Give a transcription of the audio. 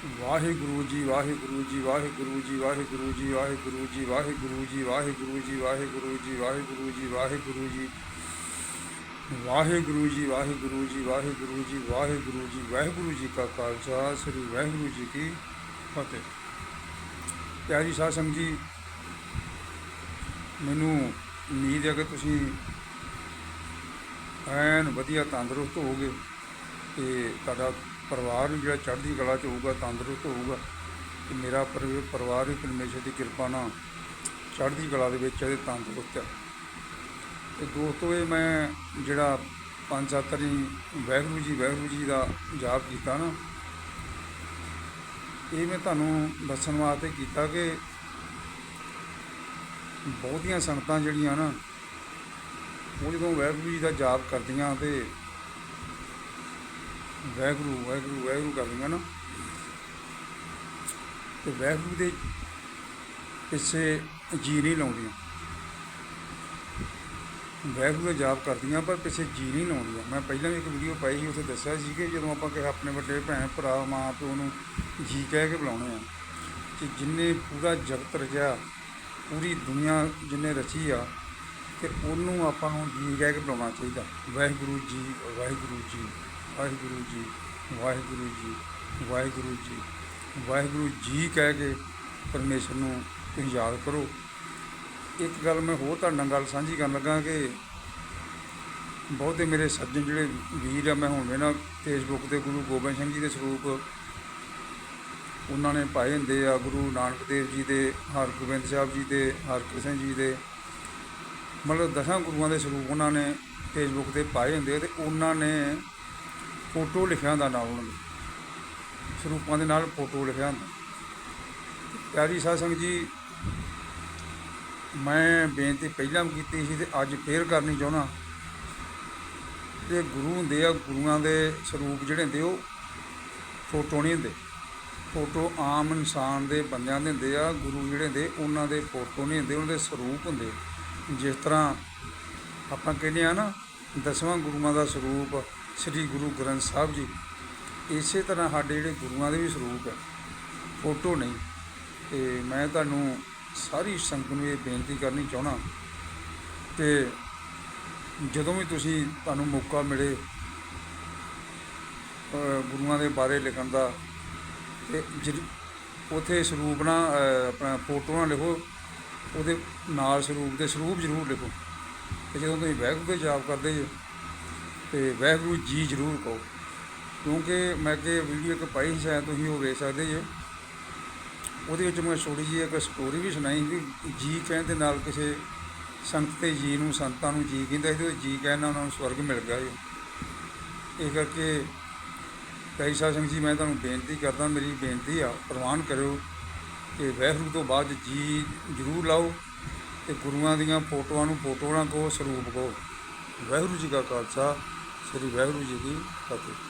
ਵਾਹਿਗੁਰੂ ਜੀ ਵਾਹਿਗੁਰੂ ਜੀ ਵਾਹਿਗੁਰੂ ਜੀ ਵਾਹਿਗੁਰੂ ਜੀ ਵਾਹਿਗੁਰੂ ਜੀ ਵਾਹਿਗੁਰੂ ਜੀ ਵਾਹਿਗੁਰੂ ਜੀ ਵਾਹਿਗੁਰੂ ਜੀ ਵਾਹਿਗੁਰੂ ਜੀ ਵਾਹਿਗੁਰੂ ਜੀ ਵਾਹਿਗੁਰੂ ਜੀ ਵਾਹਿਗੁਰੂ ਜੀ ਵਾਹਿਗੁਰੂ ਜੀ ਵਾਹਿਗੁਰੂ ਜੀ ਵਾਹਿਗੁਰੂ ਜੀ ਕਾ ਖਾਲਸਾ ਸ੍ਰੀ ਵਾਹਿਗੁਰੂ ਜੀ ਕੀ ਫਤਿਹ ਪਿਆਰੀ ਸਾਧ ਸੰਗਤ ਜੀ ਮੈਨੂੰ ਉਮੀਦ ਹੈ ਕਿ ਤੁਸੀਂ ਐਨ ਵਧੀਆ ਤੰਦਰੁਸਤ ਹੋਵੋਗੇ ਤੇ ਤੁਹਾਡਾ ਪਰਿਵਾਰ ਵੀ ਜਿਹੜਾ ਚੜ੍ਹਦੀ ਕਲਾ ਚ ਹੋਊਗਾ, ਤੰਦਰੁਸਤ ਹੋਊਗਾ, ਤੇ ਮੇਰਾ ਪਰਿ- ਪਰਿਵਾਰ ਵੀ ਪਰਮੇਸ਼ਰ ਦੀ ਕਿਰਪਾ ਨਾਲ ਚੜ੍ਹਦੀ ਕਲਾ ਦੇ ਵਿੱਚ ਹੈ ਤੇ ਤੰਦਰੁਸਤ ਹੈ ਤੇ ਦੋਸਤੋ, ਇਹ ਮੈਂ ਜਿਹੜਾ ਪੰਜ ਸੱਤ ਵਾਰੀ ਵਾਹਿਗੁਰੂ ਜੀ ਵਾਹਿਗੁਰੂ ਜੀ ਦਾ ਜਾਪ ਕੀਤਾ ਨਾ, ਇਹ ਮੈਂ ਤੁਹਾਨੂੰ ਦੱਸਣ ਵਾਸਤੇ ਕੀਤਾ ਕਿ ਬਹੁਤੀਆਂ ਸੰਗਤਾਂ ਜਿਹੜੀਆਂ ਨਾ, ਉਹ ਜਦੋਂ ਵਾਹਿਗੁਰੂ ਜੀ ਦਾ ਜਾਪ ਕਰਦੀਆਂ ਤੇ ਵਾਹਿਗੁਰੂ ਵਾਹਿਗੁਰੂ ਵਾਹਿਗੁਰੂ ਕਰਦੀਆਂ ਨਾ। ਤੇ ਵਾਹਿਗੁਰੂ ਦੇ ਪਿੱਛੇ ਜੀ ਨਹੀਂ ਲਾਉਂਦੀਆਂ। ਵਾਹਿਗੁਰੂ ਦਾ ਜਾਪ ਕਰਦੀਆਂ, ਪਰ ਪਿੱਛੇ ਜੀ ਨਹੀਂ ਲਾਉਂਦੀਆਂ। ਮੈਂ ਪਹਿਲਾਂ ਵੀ ਇੱਕ ਵੀਡੀਓ ਪਾਈ ਸੀ, ਉੱਥੇ ਦੱਸਿਆ ਸੀ ਕਿ ਜਦੋਂ ਆਪਾਂ ਕਿਸੇ ਆਪਣੇ ਵੱਡੇ ਭੈਣ, ਭਰਾ, ਮਾਂ, ਪਿਓ ਨੂੰ ਜੀ ਕਹਿ ਕੇ ਬੁਲਾਉਣੇ ਆ ਕਿ ਜਿੰਨੇ ਪੂਰਾ ਜਗਤ ਰਚਿਆ, ਪੂਰੀ ਦੁਨੀਆ ਜਿੰਨੇ ਰਚੀ ਆ, ਤੇ ਉਹਨੂੰ ਆਪਾਂ ਨੂੰ ਜੀ ਕਹਿ ਕੇ ਬੁਲਾਉਣਾ ਚਾਹੀਦਾ। ਵਾਹਿਗੁਰੂ ਜੀ ਵਾਹਿਗੁਰੂ ਜੀ। ਵਾਹਿਗੁਰੂ ਜੀ ਵਾਹਿਗੁਰੂ ਜੀ ਵਾਹਿਗੁਰੂ ਜੀ ਵਾਹਿਗੁਰੂ ਜੀ ਕਹਿ ਕੇ ਪਰਮੇਸ਼ਰ ਨੂੰ ਤੁਸੀਂ ਯਾਦ ਕਰੋ। ਇੱਕ ਗੱਲ ਮੈਂ ਹੋਰ ਤੁਹਾਡੇ ਨਾਲ ਗੱਲ ਸਾਂਝੀ ਕਰਨ ਲੱਗਾ ਕਿ ਬਹੁਤੇ ਮੇਰੇ ਸੱਜਣ ਜਿਹੜੇ ਵੀਰ ਆ, ਮੈਂ ਹੁਣ ਨਾ ਫੇਸਬੁੱਕ ਤੇ ਗੁਰੂ ਗੋਬਿੰਦ ਸਿੰਘ ਜੀ ਦੇ ਸਰੂਪ ਉਹਨਾਂ ਨੇ ਪਾਏ ਹੁੰਦੇ ਆ, ਗੁਰੂ ਨਾਨਕ ਦੇਵ ਜੀ ਦੇ, ਹਰਗੋਬਿੰਦ ਸਾਹਿਬ ਜੀ ਦੇ, ਹਰਕ੍ਰਿਸ਼ਨ ਜੀ ਦੇ। ਮਤਲਬ ਦਸਾਂ ਗੁਰੂਆਂ ਦੇ ਸਰੂਪ ਉਹਨਾਂ ਨੇ ਫੇਸਬੁੱਕ ਤੇ ਪਾਏ ਹੁੰਦੇ ਆ ਤੇ ਉਹਨਾਂ ਨੇ ਫੋਟੋ ਲਿਖਿਆ ਹੁੰਦਾ ਨਾਲ ਉਹਨਾਂ ਦੇ ਸਰੂਪਾਂ ਦੇ ਨਾਲ ਫੋਟੋ ਲਿਖਿਆ ਹੁੰਦਾ। ਪਿਆਰੀ ਸਾਧ ਸੰਗਤ ਜੀ, ਮੈਂ ਬੇਨਤੀ ਪਹਿਲਾਂ ਵੀ ਕੀਤੀ ਸੀ ਤੇ ਅੱਜ ਫੇਰ ਕਰਨੀ ਚਾਹੁੰਦਾ। ਤੇ ਗੁਰੂ ਹੁੰਦੇ ਆ, ਗੁਰੂਆਂ ਦੇ ਸਰੂਪ ਜਿਹੜੇ ਹੁੰਦੇ, ਉਹ ਫੋਟੋ ਨਹੀਂ ਹੁੰਦੇ। ਫੋਟੋ ਆਮ ਇਨਸਾਨ ਦੇ ਬੰਦਿਆਂ ਦੇ ਹੁੰਦੇ ਆ, ਗੁਰੂ ਜਿਹੜੇ ਹੁੰਦੇ, ਉਹਨਾਂ ਦੇ ਫੋਟੋ ਨਹੀਂ ਹੁੰਦੇ, ਉਹਨਾਂ ਦੇ ਸਰੂਪ ਹੁੰਦੇ। ਜਿਸ ਤਰ੍ਹਾਂ ਆਪਾਂ ਕਹਿੰਦੇ ਆ ਨਾ, ਦਸਵਾਂ ਗੁਰੂਆਂ ਦਾ ਸਰੂਪ ਸ੍ਰੀ ਗੁਰੂ ਗ੍ਰੰਥ ਸਾਹਿਬ ਜੀ। ਇਸੇ ਤਰ੍ਹਾਂ ਸਾਡੇ ਜਿਹੜੇ ਗੁਰੂਆਂ ਦੇ ਵੀ ਸਰੂਪ ਹੈ ਫੋਟੋ ਨਹੀਂ। ਤੇ ਮੈਂ ਤੁਹਾਨੂੰ ਸਾਰੀ ਸੰਗਤ ਨੂੰ ਇਹ ਬੇਨਤੀ ਕਰਨੀ ਚਾਹਣਾ ਕਿ ਜਦੋਂ ਵੀ ਤੁਸੀਂ ਤੁਹਾਨੂੰ ਮੌਕਾ ਮਿਲੇ ਗੁਰੂਆਂ ਦੇ ਬਾਰੇ ਲਿਖਣ ਦਾ, ਤੇ ਜ਼ਰੂ- ਸਰੂਪ ਨਾ ਆਪਣਾ ਫੋਟੋ ਨਾ ਲਿਖੋ, ਉਹਦੇ ਨਾਲ ਸਰੂਪ ਦੇ ਸਰੂਪ ਜ਼ਰੂਰ ਲਿਖੋ। ਤੇ ਜਦੋਂ ਤੁਸੀਂ ਵਾਹਿਗੁਰੂ ਦੇ ਜਾਪ ਕਰਦੇ ਜੇ ਤੇ ਵਾਹਿਗੁਰੂ ਜੀ ਜ਼ਰੂਰ ਕਹੋ। ਕਿਉਂਕਿ ਮੈਂ ਕਿ ਵੀਡੀਓ ਇੱਕ ਪਾਈ ਸੀ, ਸ਼ਾਇਦ ਤੁਸੀਂ ਉਹ ਵੇਖ ਸਕਦੇ ਜੇ। ਉਹਦੇ ਵਿੱਚ ਮੈਂ ਛੋਟੀ ਜਿਹੀ ਇੱਕ ਸਟੋਰੀ ਵੀ ਸੁਣਾਈ ਕਿ ਜੀ ਕਹਿਣ ਦੇ ਨਾਲ ਕਿਸੇ ਸੰਤ ਤੇ ਜੀ ਨੂੰ, ਸੰਤਾਂ ਨੂੰ ਜੀ ਕਹਿੰਦਾ ਸੀ ਤੇ ਉਹ ਜੀ ਕਹਿਣ ਨਾਲ ਉਹਨਾਂ ਨੂੰ ਸਵਰਗ ਮਿਲ ਗਿਆ ਜੀ ਇਹ ਕਰਕੇ ਕਈ ਸਾਧ ਸੰਗਤ ਜੀ, ਮੈਂ ਤੁਹਾਨੂੰ ਬੇਨਤੀ ਕਰਦਾ, ਮੇਰੀ ਬੇਨਤੀ ਆ, ਪ੍ਰਵਾਨ ਕਰਿਓ ਕਿ ਵਾਹਿਗੁਰੂ ਤੋਂ ਬਾਅਦ ਜੀ ਜ਼ਰੂਰ ਲਾਓ ਤੇ ਗੁਰੂਆਂ ਦੀਆਂ ਫੋਟੋਆਂ ਨੂੰ ਫੋਟੋ ਨਾ ਕਹੋ, ਸਰੂਪ ਕਹੋ। ਵਾਹਿਗੁਰੂ ਜੀ ਕਾ ਖਾਲਸਾ। શ્રી વાહેગુરુજી કી ફતેહ